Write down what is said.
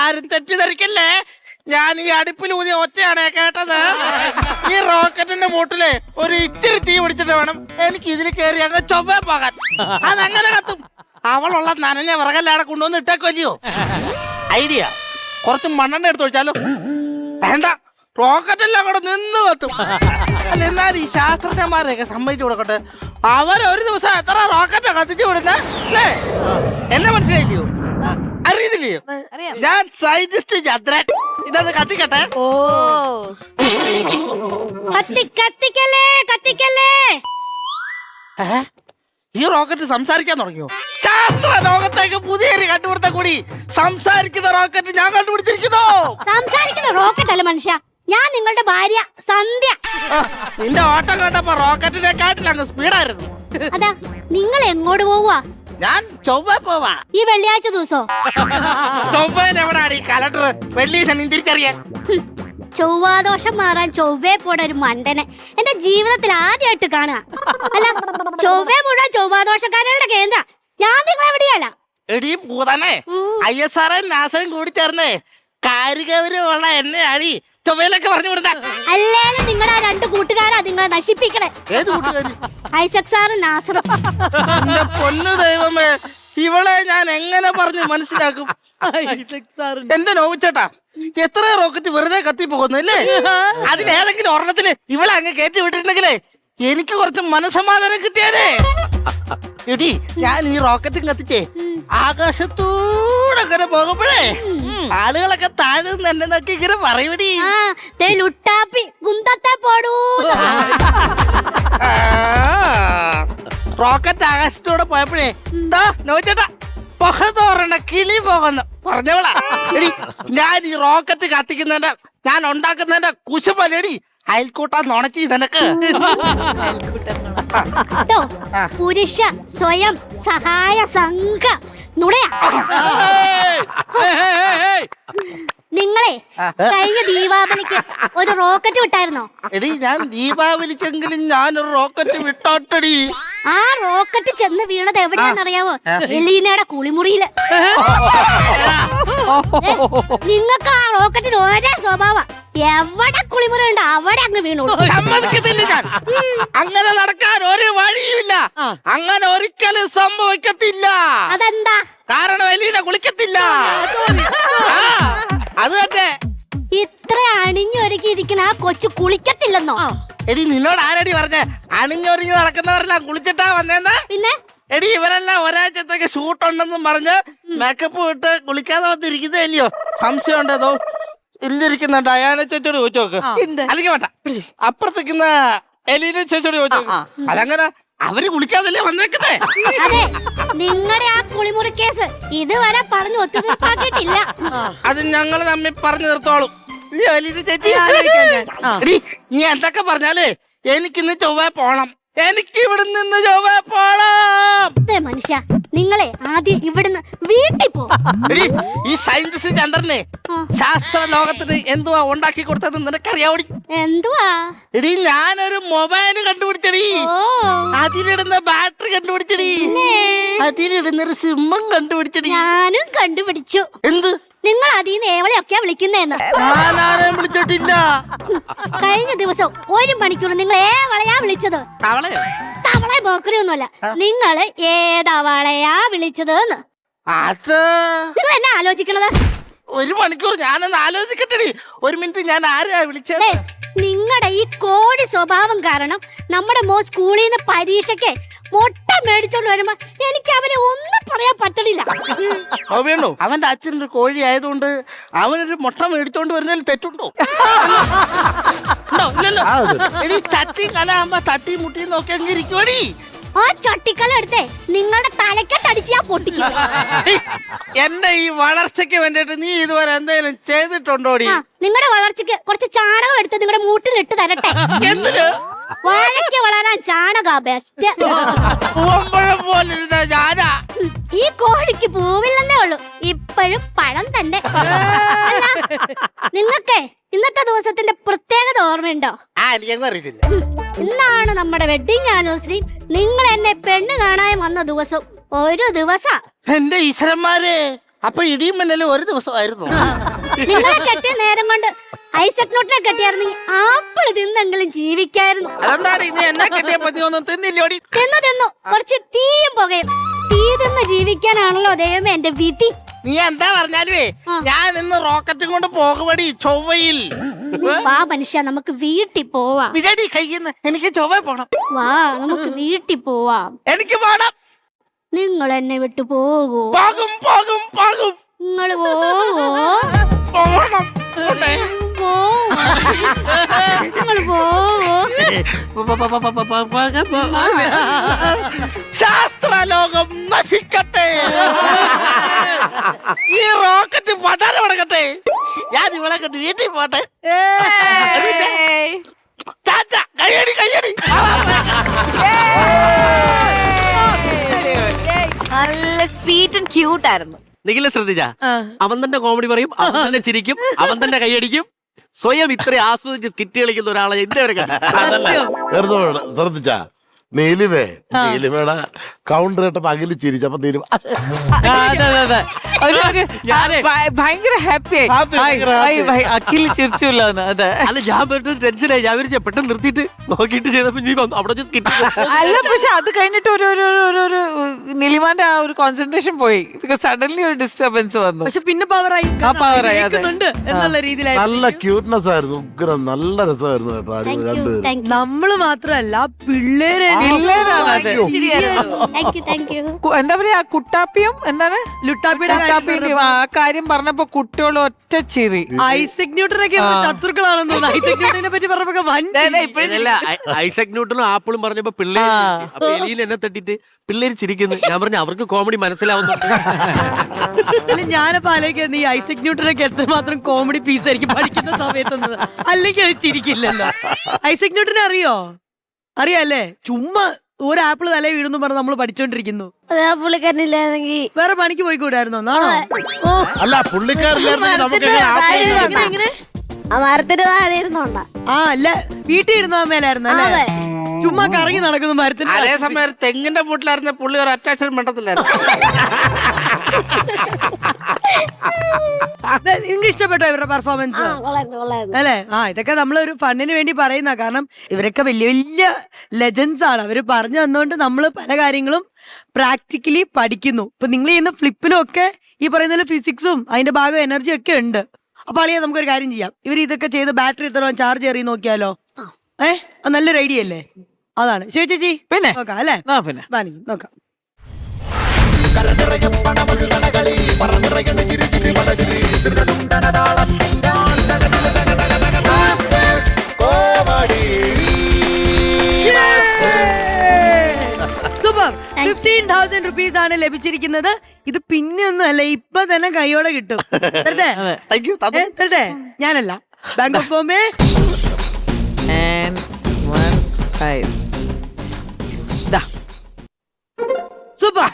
ആരും തെറ്റിദ്ധരിക്കല്ലേ? ഞാൻ ഈ അടുപ്പിൽ ഊതിയ ഒച്ചയാണ് കേട്ടത്. ഈ റോക്കറ്റിന്റെ മൂട്ടിലെ ഒരു ഇച്ചിരി തീ പിടിച്ചിട്ട് വേണം എനിക്ക് ഇതിൽ കയറി അങ്ങ് ചൊവ്വേ പോകാൻ. അതങ്ങനെ കത്തും അവളുള്ള നനഞ്ഞ വിറകല്ലാണ് കൊണ്ടുവന്ന് ഇട്ടേക്കല്ലയോ ഐഡിയ. കുറച്ച് മണ്ണെണ്ണ എടുത്ത് ഒഴിച്ചാലോ? വേണ്ട. റോക്കറ്റ് എല്ലാം കൂടെ നിന്ന് കത്തും. എന്നാൽ ഈ ശാസ്ത്രജ്ഞന്മാരെയൊക്കെ സമ്മതിച്ചു കൊടുക്കട്ടെ. അവർ ഒരു ദിവസം എത്ര റോക്കറ്റ് കത്തിച്ചു വിടുന്ന? അല്ലേ എന്നെ മനസ്സിലായില്ലയോ? അറിയുന്നില്ലയോ? അറിയാം. ഞാൻ സയന്റിസ്റ്റ് ചന്ദ്രൻ. ഇതൊന്ന് കത്തിക്കട്ടെ. ഓ. കത്തി കത്തിക്കല്ലേ? കത്തിക്കല്ലേ? ഈ റോക്കറ്റ് സംസാരിക്കാൻ തുടങ്ങിയോ? ശാസ്ത്ര ലോകത്തേക്ക് പുതിയൊരു കണ്ടുപിടുത്ത കൂടി. സംസാരിക്കുന്ന റോക്കറ്റ് ഞാൻ കണ്ടുപിടിച്ചിരിക്കുന്നു. സംസാരിക്കുന്ന റോക്കറ്റ് അല്ല മനുഷ്യ. ഞാൻ നിങ്ങളുടെ ഭാര്യ സന്ധ്യ. നിന്റെ ഓട്ടം കണ്ടപ്പോ അങ്ങ് സ്പീഡായിരുന്നു. അതാ നിങ്ങൾ എങ്ങോട്ട് പോവുക ഞാൻ ചൊവ്വ പോവാ. ഈ വെള്ളിയാഴ്ച ദിവസോ? ചൊവ്വയിൽ ഈ കലണ്ടർ വെള്ളി ശനി തിരിച്ചറിയാൻ. ചൊവ്വാദോഷം മാറാൻ ചൊവ്വേ പോണ ഒരു മണ്ടനെ. എന്റെ ജീവിതത്തിൽ ആദ്യമായിട്ട് കാണുക. അല്ല ചൊവ്വേ മുഴുവൻ ചൊവ്വാദോഷക്കാരുടെ കേന്ദ്ര. ഞാൻ നിങ്ങൾ എവിടെയല്ല എടീ പൂതനെ ഐ എസ് ആർ നാസയും കൂടി ചേർന്ന് കാരികവരുമുള്ള എന്നെ അടി. ചൊവ്വയിലൊക്കെ പറഞ്ഞു വിടുന്ന അല്ലേലും നിങ്ങളെ ആ രണ്ട് കൂട്ടുകാരാ നിങ്ങളെ നശിപ്പിക്കണേ. ഏത് കൂട്ടുകാരി? ഐസക് സാറും നാസറും. എന്റെ പൊന്നു ദൈവമേ ഇവളെ ഞാൻ എങ്ങനെ പറഞ്ഞു മനസ്സിലാക്കും? എന്റെ നോവിച്ചേട്ടാ എത്ര റോക്കറ്റ് വെറുതെ കത്തി പോകുന്നല്ലേ അതിലേതെങ്കിലും ഒരെണ്ണത്തിന് ഇവളെ അങ്ങ് കയറ്റി വിട്ടിട്ടുണ്ടെങ്കിലേ എനിക്ക് കുറച്ച് മനസമാധാനം കിട്ടിയാലേ. എടി ഞാൻ ഈ റോക്കറ്റും കത്തിച്ചേ. ആകാശത്തൂടെ അങ്ങനെ പോകുമ്പോഴേ ആളുകളൊക്കെ താഴെ എന്നെ നോക്കി ഇങ്ങനെ പറയൂടി ലുട്ടാപ്പി കുന്തത്തെ പോടൂ. റോക്കറ്റ് ആകാശത്തൂടെ പോയപ്പോഴേ എന്താ നോച്ചേട്ടാ പൊഹതോറണ തോറണ കിളി പോകുന്നു. പറഞ്ഞവളാ എടി ഞാൻ ഈ റോക്കറ്റ് കത്തിക്കുന്നതിന്റെ ഞാൻ ഉണ്ടാക്കുന്നതിന്റെ കുശുമല്ലടി അയൽക്കൂട്ടാ നുണച്ചി നിനക്ക്. പുരുഷ സ്വയം സഹായ സംഘ നുണയാ. നിങ്ങളെ കഴിഞ്ഞ ദീപാവലിക്ക് ഒരു റോക്കറ്റ് വിട്ടായിരുന്നോ? എടി ഞാൻ ദീപാവലിക്കെങ്കിലും ഒരു റോക്കറ്റ് വിട്ടോട്ടടി. ആ റോക്കറ്റ് ചെന്ന് വീണത് എവിടെയാണെന്നറിയാവോ? എലീനയുടെ കുളിമുറിയിൽ. നിങ്ങൾക്ക് ആ റോക്കറ്റിന് ഒരേ സ്വഭാവ. എവിടെ കുളിമുറി ഉണ്ട് അവിടെ അങ്ങ് വീണു. സമ്മതിക്കത്തില്ല ഞാൻ. അങ്ങനെ നടക്കാൻ ഒരു വഴിയുമില്ല. അങ്ങനെ ഒരിക്കലും സംഭവിക്കത്തില്ല. അതെന്താ? കാരണം എലീന കുളിക്കത്തില്ല. ആ, അത് തന്നെ. ഇത്ര അണിഞ്ഞൊരുക്കി ഇരിക്കുന്ന ആ കൊച്ചു കുളിക്കത്തില്ലെന്നോ? എടി നിന്നോട് ആരടി പറഞ്ഞ? അണിഞ്ഞൊരുങ്ങി നടക്കുന്നവരെല്ലാം കുളിച്ചിട്ടാ വന്നേന്ന്? പിന്നെ? എടി ഇവരെല്ലാം ഒരാഴ്ചത്തേക്ക് ഷൂട്ട് ഉണ്ടെന്നും പറഞ്ഞ് മേക്കപ്പ് ഇട്ട് കുളിക്കാതെ വന്നിരിക്കുന്നേ ഇല്ലയോ സംശയം ഉണ്ടോ ഇല്ലിരിക്കുന്നുണ്ട് അയാനെ ചേച്ചോട് ചോദിച്ചു നോക്ക്. അല്ലെങ്കിൽ വേണ്ട. അപ്പുറത്തേക്കുന്ന എലീന ചേച്ചോട് ചോദിച്ചു അതങ്ങനെ അവർ കുളിക്കാതല്ലേ വന്നേക്കുന്നേ? അതെ നിങ്ങളുടെ ആ കുളിമുറി കേസ് ഇതുവരെ പറഞ്ഞു ഒത്തുതീർപ്പാക്കിയിട്ടില്ല. അത് ഞങ്ങൾ തമ്മിൽ പറഞ്ഞു നിർത്തോളും എടി നീ എന്തൊക്കെ പറഞ്ഞാലേ എനിക്കിന്ന് ചൊവ്വ പോണം. എനിക്ക് ഇവിടെ നിന്ന് ചൊവ്വ പോണം. നിങ്ങളെ ആദ്യം ഇവിടുന്ന് വീട്ടിൽ പോ. എടി ഈ സയന്റിസ്റ്റ് ചന്ദ്രനെ ശാസ്ത്ര ലോകത്തിന് എന്തുവാ ഉണ്ടാക്കി കൊടുത്തത് നിനക്കറിയാവടി? എന്തുവാ? എടി ഞാനൊരു മൊബൈൽ കണ്ടുപിടിച്ചടി. ഓ. അതിലിടുന്ന ബാറ്ററി കണ്ടുപിടിച്ചടി. അതിലിടുന്നൊരു സിമ്മം കണ്ടുപിടിച്ചടി. ഞാനും കണ്ടുപിടിച്ചു. എന്ത്? നിങ്ങൾ അതിൽ നിന്ന് ഏവളെയൊക്കെയാ വിളിക്കുന്നേന്ന്? ഞാൻ വിളിച്ചിട്ടില്ല. കഴിഞ്ഞ ദിവസം ഒരു മണിക്കൂർ നിങ്ങൾ ഏവളെയാ വിളിച്ചത്? അവളെ തവളെ പോക്കറിയൊന്നുമല്ല നിങ്ങൾ ഏതവളയാ വിളിച്ചത് അത് നിങ്ങൾ എന്നെ ആലോചിക്കണത്? ഒരു മണിക്കൂർ ഞാനൊന്ന് ആലോചിക്കട്ടെ ഒരു മിനിറ്റ് ഞാൻ ആരെയാ വിളിച്ചത് നിങ്ങളുടെ ഈ കോടി സ്വഭാവം കാരണം നമ്മുടെ മോ സ്കൂളിൽ നിന്ന് പരീക്ഷയ്ക്ക് മുട്ട മേടിച്ചോണ്ട് വരുമ്പോ എനിക്ക് അവനെ ഒന്നും പറയാൻ പറ്റണില്ല. വേണു? അവന്റെ അച്ഛൻ ഒരു കോഴി ആയതുകൊണ്ട് അവനൊരു മുട്ട മേടിച്ചോണ്ട് വരുന്നതിൽ തെറ്റുണ്ടോ? ഉണ്ടോ? ഇല്ലല്ലോ എടി തട്ടി കലാകുമ്പോ തട്ടി മുട്ടി നോക്കി അങ്ങ് ഇരിക്കുവടി. ആ ചട്ടിക്കല എടുത്തേ നിങ്ങളുടെ തലക്കെട്ടടിച്ച് ഞാൻ പൊട്ടിക്കും. എന്റെ ഈ വളർച്ചയ്ക്ക് വേണ്ടിട്ട് നീ ഇതുവരെ എന്തെങ്കിലും ചെയ്തിട്ടുണ്ടോടി? നിങ്ങളുടെ വളർച്ചയ്ക്ക് കുറച്ച് ചാണകം എടുത്ത് നിങ്ങളുടെ മൂട്ടിലിട്ട് തരട്ടെ. എന്തിന്? വാഴയ്ക്ക് വളരാൻ ചാണക ബെസ്റ്റ് പൂവമ്പഴം പോലിരുന്ന ഞാനാ. ഈ കോഴിക്ക് പൂവില്ലെന്നേ ഉള്ളൂ. ഇപ്പോഴും പഴം തന്നെ. നിങ്ങൾക്കേ ഇന്നത്തെ ദിവസത്തിന്റെ പ്രത്യേകത ഓർമ്മയുണ്ടോ? ഇന്നാണ് നമ്മുടെ വെഡിങ് ആനിവേഴ്സറി നിങ്ങൾ എന്നെ പെണ്ണ് കാണാൻ വന്ന ദിവസം ഒരു ദിവസം. എന്റെ ഈശ്വരന്മാരെ അപ്പൊ ഇടിയും മിന്നലും ഒരു ദിവസമായിരുന്നു. നിങ്ങളെ കെട്ടിയ നേരം കൊണ്ട് ഐസക് ന്യൂട്ടനെ കെട്ടിയായിരുന്നെങ്കിൽ ആപ്പിൾ തിന്നെങ്കിലും ജീവിക്കായിരുന്നു. അതെന്താണ് എന്നെ കിട്ടിയപ്പോ നീ ഒന്നും തിന്നില്ലോടി. തിന്നു തിന്നു. കുറച്ച് തീയും പുകയും. തീ തിന്ന് ജീവിക്കാനാണല്ലോ ദൈവമേ എന്റെ വിധി. നീ എന്താ പറഞ്ഞാലുവേ ഞാൻ ഇന്ന് റോക്കറ്റ് കൊണ്ട് പോകുവടി ചൊവ്വയിൽ. വാ മനുഷ്യ നമുക്ക് വീട്ടിൽ പോവാം. കയ്യിന്ന് എനിക്ക് ചൊവ്വ പോണം. വാ നമുക്ക് വീട്ടിൽ പോവാം. എനിക്ക് പോണം. നിങ്ങൾ എന്നെ വിട്ടു പോകൂ. പോകും പോകും പോകും. നിങ്ങൾ പോവോ പോണം പോട്ടെ. നിങ്ങൾ പോവോ ശാസ്ത്രലോകം നശിക്കട്ടെ. ഈ റോക്കറ്റ് പടാൻ തുടങ്ങട്ടെ ഞാൻ ഇവളെ കണ്ട് വീട്ടിൽ പോട്ടെ. കയ്യടി കയ്യടി. നല്ല സ്വീറ്റ് ആൻഡ് ക്യൂട്ട് ആയിരുന്നു. നിഖില ശ്രദ്ധിച്ച? അവൻ തന്നെ കോമഡി പറയും അവൻ തന്നെ ചിരിക്കും അവൻ തന്നെ കൈയടിക്കും സ്വയം ഇത്ര ആസ്വദിച്ച് സ്കിറ്റ് കളിക്കുന്ന ഒരാളെ ഇതുവരെ വരെ. ശ്രദ്ധിച്ചാ. നീലിമേ. നീലിമയുടെ കൗണ്ടർ കേട്ടപ്പോ അകലി ചിരിച്ചപ്പോ നീലിമ ഭയങ്കര. അഖിൽ ചിരിച്ചുല്ലോ എന്ന് അതെ. അല്ല ഞാൻ പെട്ടെന്ന് ടെൻഷനായി ഞാൻ പെട്ടെന്ന് നിർത്തിയിട്ട് നോക്കിയിട്ട് ചെയ്തപ്പോ നീ വന്നു അവിടെ അല്ല പക്ഷെ അത് കഴിഞ്ഞിട്ട് ഒരു ഒരു ഒരു- നിലിമാന്റെ ആ ഒരു കോൺസെൻട്രേഷൻ പോയി. ബിക്കോസ് സഡൻലി ഒരു ഡിസ്റ്റർബൻസ് വന്നു. പക്ഷെ പിന്നെ പവറായി ആ പവർ ആയി അതെ. എന്നുള്ള രീതിയിലായി നല്ല ക്യൂട്ട്നെസ് ആയിരുന്നു ഉഗ്രം. നല്ല രസമായിരുന്നു കേട്ടോ അടിപൊളി രണ്ടുപേരും. നമ്മൾ മാത്രല്ല പിള്ളേരെ എന്താ പറയാ ആ കുട്ടാപ്പിയും എന്താണ്? ലുട്ടാപ്പിയുടെ ആ കാര്യം പറഞ്ഞപ്പോ കുട്ടികൾ ഒറ്റ ചിരി. ഐസക് ന്യൂട്ടനൊക്കെ ശത്രുക്കളാണെന്ന് തോന്നുന്നു. ഐസക് ന്യൂട്ടനെ പറ്റി പറഞ്ഞപ്പോ വൻ ഐസക് ന്യൂട്ടനും ആപ്പിളും പറഞ്ഞപ്പോ പിള്ളേര്. അപ്പൊ എലീൻ എന്നെ തട്ടിട്ട് പിള്ളേര് ചിരിക്കുന്നു. ഞാൻ പറഞ്ഞു അവർക്ക് കോമഡി മനസ്സിലാവുന്നു അല്ല ഞാനപ്പോ ആലോചിക്കുന്നത് ഈ ഐസക് ന്യൂട്ടനൊക്കെ എത്രമാത്രം കോമഡി പീസ് ആയിരിക്കും പഠിക്കുന്ന സമയത്തൊന്നും. അല്ലെങ്കിൽ അത് ചിരിക്കില്ലല്ലോ. ഐസക് ന്യൂട്ടനെ അറിയോ? അറിയാല്ലേ? ചുമ്മാ ഒരു ആപ്പിൾ തലേ വീടുന്നു പറഞ്ഞ് നമ്മൾ പഠിച്ചോണ്ടിരിക്കുന്നു. പുള്ളിക്കാരനില്ലായിരുന്നെങ്കിൽ വേറെ പണിക്ക് പോയിക്കൂടായിരുന്നോ? നാണോ? ഓ. അല്ല നമുക്ക് എങ്ങനെ ആപ്പിൾ എങ്ങനെ ആ മരത്തിന്റെ താഴെ ഇരുന്നോണ്ടാ. ആ അല്ല വീട്ടിൽ ഇരുന്ന മേലായിരുന്നു അല്ലേ? ചുമ്മാ കറങ്ങി നടക്കുന്നു മരത്തിന് അതേസമയം ഒരു തെങ്ങിന്റെ വീട്ടിലായിരുന്ന പുള്ളി ഒരു അറ്റാക്ഷൻ മണ്ടത്തിലായിരുന്നു. നിങ്ങൾക്ക് ഇഷ്ടപ്പെട്ടോ ഇവരുടെ പെർഫോമൻസ് അല്ലെ? ആ ഇതൊക്കെ നമ്മളൊരു ഒരു ഫണ്ടിന് വേണ്ടി പറയുന്ന കാരണം ഇവരൊക്കെ വലിയ വലിയ ലെജൻസ് ആണ്. അവർ പറഞ്ഞു തന്നുകൊണ്ട് നമ്മൾ പല കാര്യങ്ങളും പ്രാക്ടിക്കലി പഠിക്കുന്നു. ഇപ്പൊ നിങ്ങൾ ചെയ്യുന്ന ഫ്ലിപ്പിലും ഒക്കെ ഈ പറയുന്ന ഫിസിക്സും അതിന്റെ ഭാഗം എനർജിയും ഒക്കെ ഉണ്ട്. അപ്പൊ അളിയാ നമുക്കൊരു കാര്യം ചെയ്യാം. ഇവർ ഇതൊക്കെ ചെയ്ത് ബാറ്ററി എത്ര ചാർജ് എറി നോക്കിയാലോ? ഏഹ് നല്ലൊരു ഐഡിയ അല്ലേ? അതാണ്. ശരി ചേച്ചി പിന്നെ? നോക്കാം അല്ലേ? സൂപ്പർ ഫിഫ്റ്റീൻ തൗസൻഡ് റുപ്പീസ് ആണ് ലഭിച്ചിരിക്കുന്നത്. ഇത് പിന്നെ ഒന്നും അല്ല ഇപ്പൊ തന്നെ കൈയോടെ കിട്ടും. തരട്ടെ? ഏ, ഞാനല്ല. Bank of Bombay And one five. Super